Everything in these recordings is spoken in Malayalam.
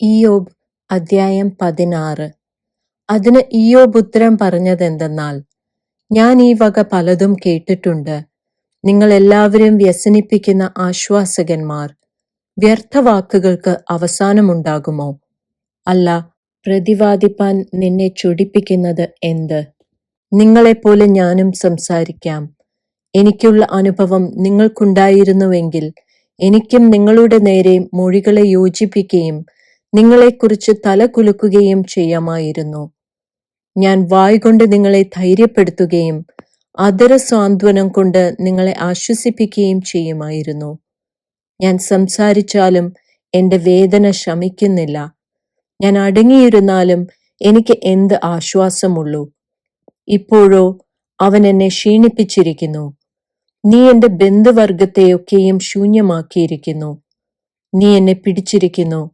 ഇയ്യോബ് അദ്ധ്യായം പതിനാറ്. അതിന് ഇയോബ് ഉത്തരം പറഞ്ഞതെന്തെന്നാൽ ഞാൻ ഈ വക പലതും കേട്ടിട്ടുണ്ട്. നിങ്ങൾ എല്ലാവരും വ്യസനിപ്പിക്കുന്ന ആശ്വാസകന്മാർ വ്യർത്ഥവാക്കുകൾക്ക് അവസാനമുണ്ടാകുമോ? അല്ല പ്രതിവാദിപ്പാൻ നിന്നെ ചൊടിപ്പിക്കുന്നത് എന്ത്? നിങ്ങളെപ്പോലെ ഞാനും സംസാരിക്കാം. എനിക്കുള്ള അനുഭവം നിങ്ങൾക്കുണ്ടായിരുന്നുവെങ്കിൽ എനിക്കും നിങ്ങളുടെ നേരെ മൊഴികളെ യോജിപ്പിക്കുകയും നിങ്ങളെക്കുറിച്ച് തല കുലുക്കുകയും ചെയ്യാമായിരുന്നു. ഞാൻ വായ്കൊണ്ട് നിങ്ങളെ ധൈര്യപ്പെടുത്തുകയും അതര സാന്ത്വനം കൊണ്ട് നിങ്ങളെ ആശ്വസിപ്പിക്കുകയും ചെയ്യുമായിരുന്നു. ഞാൻ സംസാരിച്ചാലും എന്റെ വേദന ശമിക്കുന്നില്ല. ഞാൻ അടങ്ങിയിരുന്നാലും എനിക്ക് എന്ത് ആശ്വാസമുള്ളൂ. ഇപ്പോഴോ അവൻ എന്നെ ക്ഷീണിപ്പിച്ചിരിക്കുന്നു. നീ എന്റെ ബന്ധുവർഗത്തെയൊക്കെയും ശൂന്യമാക്കിയിരിക്കുന്നു. നീ എന്നെ പിടിച്ചിരിക്കുന്നു.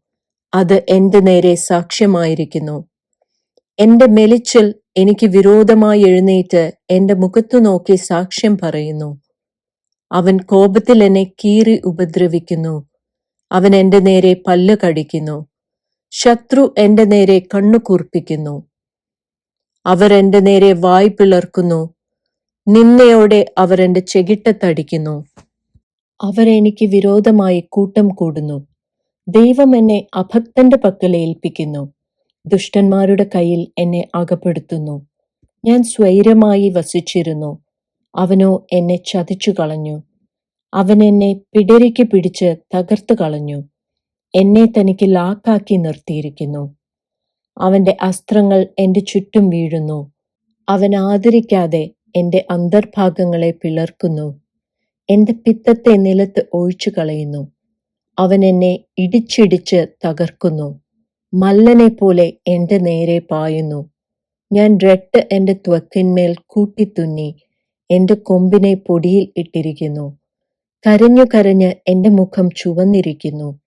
അത് എന്റെ നേരെ സാക്ഷ്യമായിരിക്കുന്നു. എന്റെ മെലിച്ചൽ എനിക്ക് വിരോധമായി എഴുന്നേറ്റ് എന്റെ മുഖത്തു നോക്കി സാക്ഷ്യം പറയുന്നു. അവൻ കോപത്തിൽ എന്നെ കീറി ഉപദ്രവിക്കുന്നു. അവൻ എന്റെ നേരെ പല്ല് കടിക്കുന്നു. ശത്രു എന്റെ നേരെ കണ്ണു കൂർപ്പിക്കുന്നു. അവർ എന്റെ നേരെ വായ് പിളർക്കുന്നു. നിന്നയോടെ അവർ എന്റെ ചെകിട്ടത്തടിക്കുന്നു. അവരെനിക്ക് വിരോധമായി കൂട്ടം കൂടുന്നു. ദൈവം എന്നെ അഭക്തന്റെ പക്കൽ ഏൽപ്പിക്കുന്നു. ദുഷ്ടന്മാരുടെ കയ്യിൽ എന്നെ അകപ്പെടുത്തുന്നു. ഞാൻ സ്വൈരമായി വസിച്ചിരുന്നു. അവനോ എന്നെ ചതിച്ചു കളഞ്ഞു. അവൻ എന്നെ പിടരിക്ക് പിടിച്ച് തകർത്തു കളഞ്ഞു. എന്നെ തനിക്ക് ലാക്കാക്കി നിർത്തിയിരിക്കുന്നു. അവന്റെ അസ്ത്രങ്ങൾ എന്റെ ചുറ്റും വീഴുന്നു. അവൻ ആദരിക്കാതെ എന്റെ അന്തർഭാഗങ്ങളെ പിളർക്കുന്നു. എന്റെ പിത്തത്തെ നിലത്ത് ഒഴിച്ചു കളയുന്നു അവൻ എന്നെ ഇടിച്ചിടിച്ച് തകർക്കുന്നു. മല്ലനെ പോലെ എന്റെ നേരെ പായുന്നു. ഞാൻ രട്ട് എന്റെ ത്വക്കിന്മേൽ കൂട്ടിത്തുന്നി എന്റെ കൊമ്പിനെ പൊടിയിൽ ഇട്ടിരിക്കുന്നു. കരഞ്ഞു കരഞ്ഞ് എന്റെ മുഖം ചുവന്നിരിക്കുന്നു.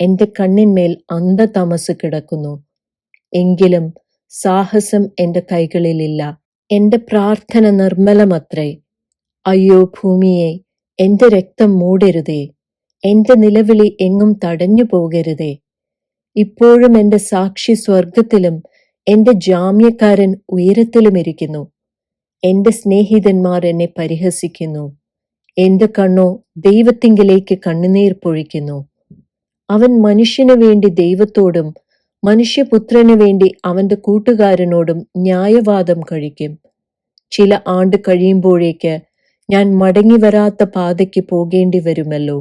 എന്റെ കണ്ണിന്മേൽ അന്ധതമസ് കിടക്കുന്നു. എങ്കിലും സാഹസം എന്റെ കൈകളിലില്ല. എന്റെ പ്രാർത്ഥന നിർമ്മലമത്രേ. അയ്യോ ഭൂമിയെ എന്റെ രക്തം മൂടരുതേ. എന്റെ നിലവിളി എങ്ങും തടഞ്ഞു പോകരുതേ. ഇപ്പോഴും എന്റെ സാക്ഷി സ്വർഗത്തിലും എന്റെ ജാമ്യക്കാരൻ ഉയരത്തിലും ഇരിക്കുന്നു എന്റെ സ്നേഹിതന്മാർ എന്നെ പരിഹസിക്കുന്നു. എന്റെ കണ്ണോ ദൈവത്തിങ്കിലേക്ക് കണ്ണുനീർ പൊഴിക്കുന്നു. അവൻ മനുഷ്യനു വേണ്ടി ദൈവത്തോടും മനുഷ്യപുത്രനു വേണ്ടി അവന്റെ കൂട്ടുകാരനോടും ന്യായവാദം കഴിക്കും. ചില ആണ്ട് കഴിയുമ്പോഴേക്ക് ഞാൻ മടങ്ങി വരാത്ത പാതയ്ക്ക് പോകേണ്ടി വരുമല്ലോ.